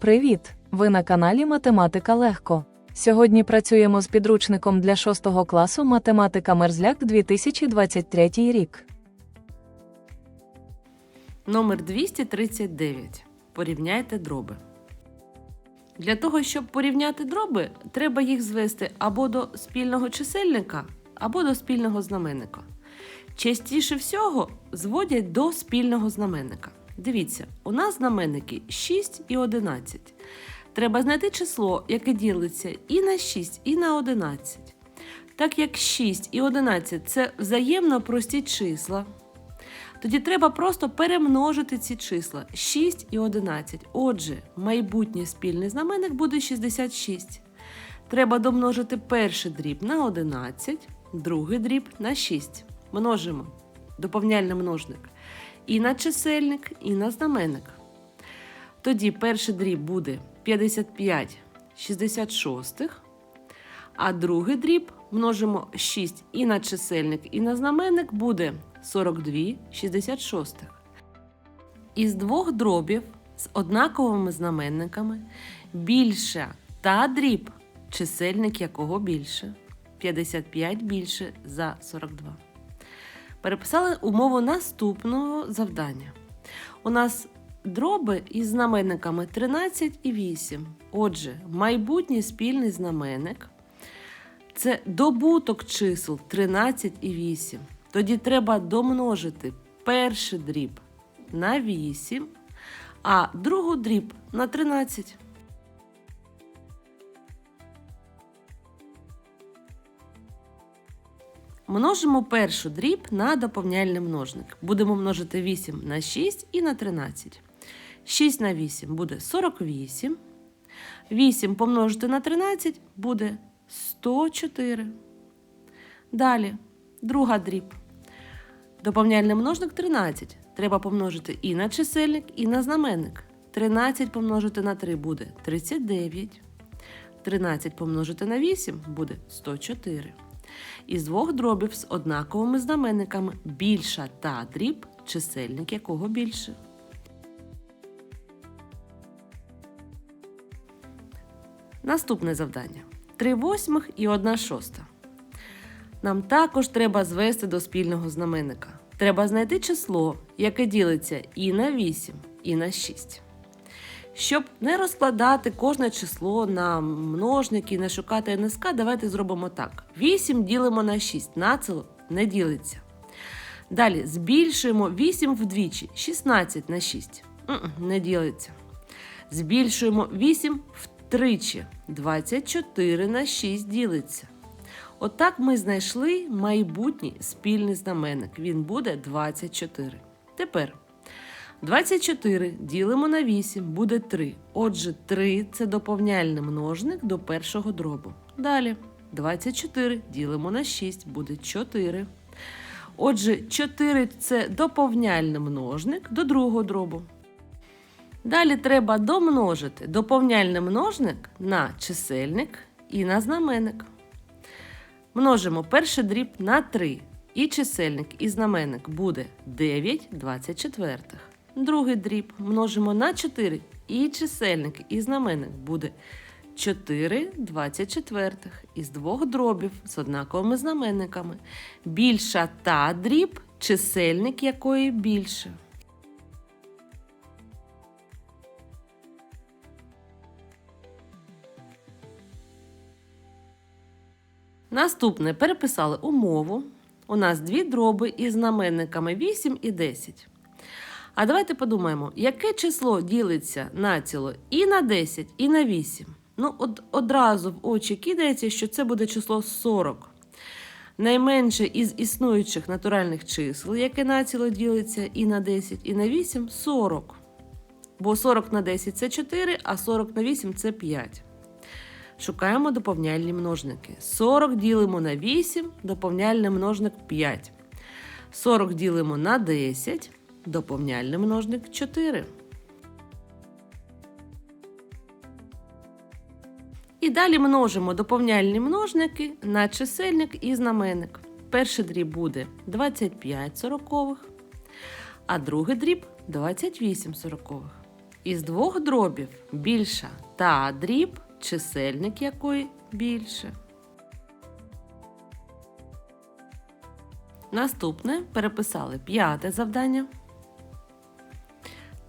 Привіт! Ви на каналі Математика Легко. Сьогодні працюємо з підручником для 6 класу Математика Мерзляк 2023 рік. Номер 239. Порівняйте дроби. Для того, щоб порівняти дроби, треба їх звести або до спільного чисельника, або до спільного знаменника. Частіше всього зводять до спільного знаменника. Дивіться, у нас знаменники 6 і 11. Треба знайти число, яке ділиться і на 6, і на 11. Так як 6 і 11 це взаємно прості числа, тоді треба просто перемножити ці числа 6 і 11. Отже, майбутній спільний знаменник буде 66. Треба домножити перший дріб на 11, другий дріб на 6. Множимо доповняльний множник і на чисельник, і на знаменник. Тоді перший дріб буде 55 66, а другий дріб множимо 6 і на чисельник, і на знаменник буде 42 66. Із двох дробів з однаковими знаменниками більша та дріб, чисельник якого більше. 55 більше за 42. Переписали умову наступного завдання. У нас дроби із знаменниками 13 і 8. Отже, майбутній спільний знаменник це добуток чисел 13 і 8. Тоді треба домножити перший дріб на 8, а другу дріб на 13. Множимо першу дріб на доповняльний множник. Будемо множити 8 на 6 і на 13. 6 на 8 буде 48. 8 помножити на 13 буде 104. Далі, друга дріб. Доповняльний множник 13. Треба помножити і на чисельник, і на знаменник. 13 помножити на 3 буде 39. 13 помножити на 8 буде 104. Із двох дробів з однаковими знаменниками більша та дріб, чисельник якого більше. Наступне завдання: 3 восьмих і 1 шоста. Нам також треба звести до спільного знаменника. Треба знайти число, яке ділиться і на 8, і на 6. Щоб не розкладати кожне число на множники не шукати НСК, давайте зробимо так: 8 ділимо на 6, націло не ділиться. Далі збільшуємо 8 вдвічі, 16 на 6. Не ділиться. Збільшуємо 8 втричі, 24 на 6 ділиться. Отак ми знайшли майбутній спільний знаменник. Він буде 24. Тепер 24 ділимо на 8, буде 3. Отже, 3 це доповняльний множник до першого дробу. Далі 24 ділимо на 6, буде 4. Отже, 4 це доповняльний множник до другого дробу. Далі треба домножити доповняльний множник на чисельник і на знаменник. Множимо перший дріб на 3. І чисельник, і знаменник буде 9 24. Другий дріб множимо на 4. І чисельник, і знаменник буде 4 24. Із двох дробів з однаковими знаменниками. Більша та дріб, чисельник якої більше. Наступне переписали умову. У нас дві дроби із знаменниками 8 і 10. А давайте подумаємо, яке число ділиться націло і на 10, і на 8. Ну, од, одразу в очі кидається, що це буде число 40. Найменше із існуючих натуральних чисел, яке націло ділиться і на 10, і на 8 40. Бо 40 на 10 це 4, а 40 на 8 це 5. Шукаємо доповняльні множники. 40 ділимо на 8, доповняльний множник 5. 40 ділимо на 10, доповняльний множник 4. І далі множимо доповняльні множники на чисельник і знаменник. Перший дріб буде 25 сорокових, а другий дріб 28 сорокових. Із двох дробів більша та дріб, чисельник якої більше. Наступне переписали п'яте завдання.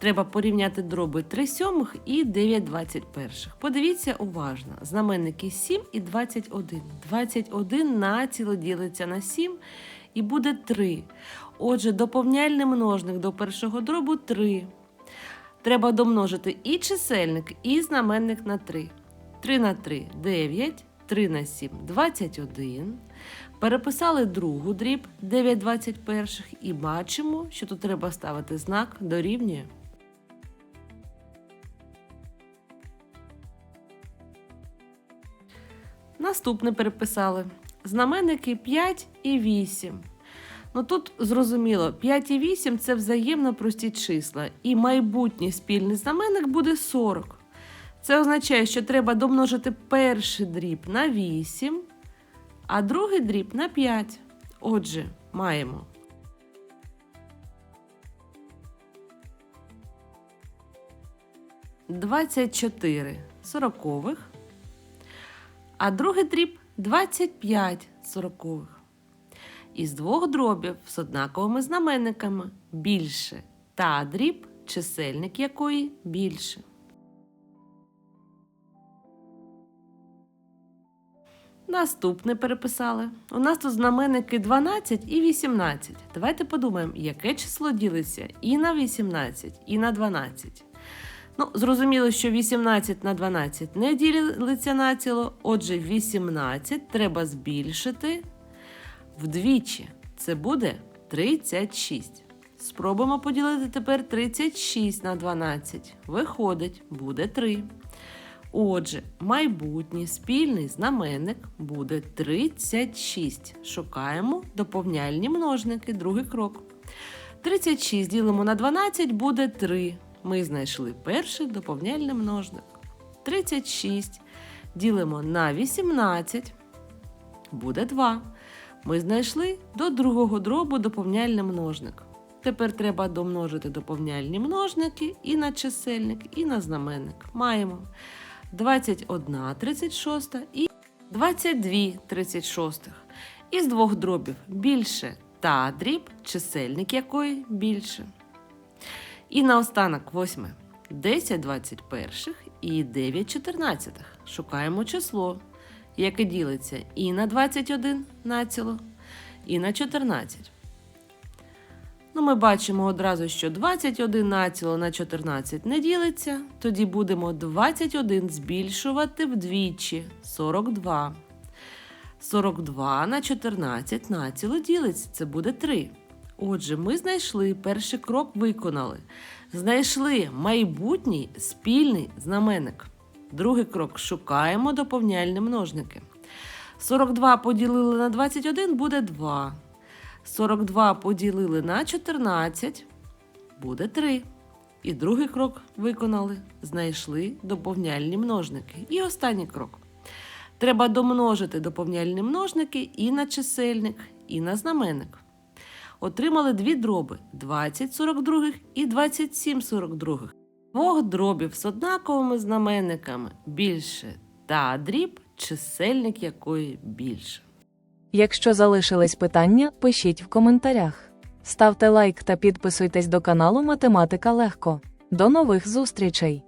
Треба порівняти дроби 3 сьомих і 9 21. Подивіться уважно. Знаменники 7 і 21. 21 націло ділиться на 7 і буде 3. Отже, доповняльний множник до першого дробу 3. Треба домножити і чисельник, і знаменник на 3. 3 на 3 9, 3 на 7 21. Переписали другу дріб 9 21 і бачимо, що тут треба ставити знак дорівнює. Наступне переписали. Знаменники 5 і 8. Ну тут зрозуміло, 5 і 8 це взаємно прості числа, і майбутній спільний знаменник буде 40. Це означає, що треба домножити перший дріб на 8, а другий дріб на 5. Отже, маємо. Двадцять чотири сорокових, а другий дріб 25 сорокових. Із двох дробів з однаковими знаменниками більше та дріб, чисельник якої більше. Наступне переписали. У нас тут знаменники 12 і 18. Давайте подумаємо, яке число ділиться і на 18, і на 12. Ну, зрозуміло, що 18 на 12 не ділиться націло, отже, 18 треба збільшити вдвічі. Це буде 36. Спробуємо поділити тепер 36 на 12. Виходить, буде 3. Отже, майбутній спільний знаменник буде 36. Шукаємо доповняльні множники, другий крок. 36 ділимо на 12 буде 3. Ми знайшли перший доповняльний множник. 36 ділимо на 18 буде 2. Ми знайшли до другого дробу доповняльний множник. Тепер треба домножити доповняльні множники і на чисельник, і на знаменник. Маємо 21 36 і 22 36. Із двох дробів більше та дріб, чисельник якої більше. І наостанок восьме. 10 21 і 9 14. Шукаємо число, яке ділиться і на 21 націло, і на 14. Ну, ми бачимо одразу, що 21 націло на 14 не ділиться. Тоді будемо 21 збільшувати вдвічі 42. 42 на 14 націло ділиться. Це буде 3. Отже, ми знайшли перший крок виконали. Знайшли майбутній спільний знаменник. Другий крок шукаємо доповняльні множники. 42 поділили на 21 буде 2. 42 поділили на 14 буде 3. І другий крок виконали. Знайшли доповняльні множники. І останній крок. Треба домножити доповняльні множники і на чисельник, і на знаменник. Отримали дві дроби 20 42 і 27 42. Двох дробів з однаковими знаменниками більше та дріб, чисельник якої більше. Якщо залишились питання, пишіть в коментарях. Ставте лайк та підписуйтесь до каналу Математика Легко. До нових зустрічей!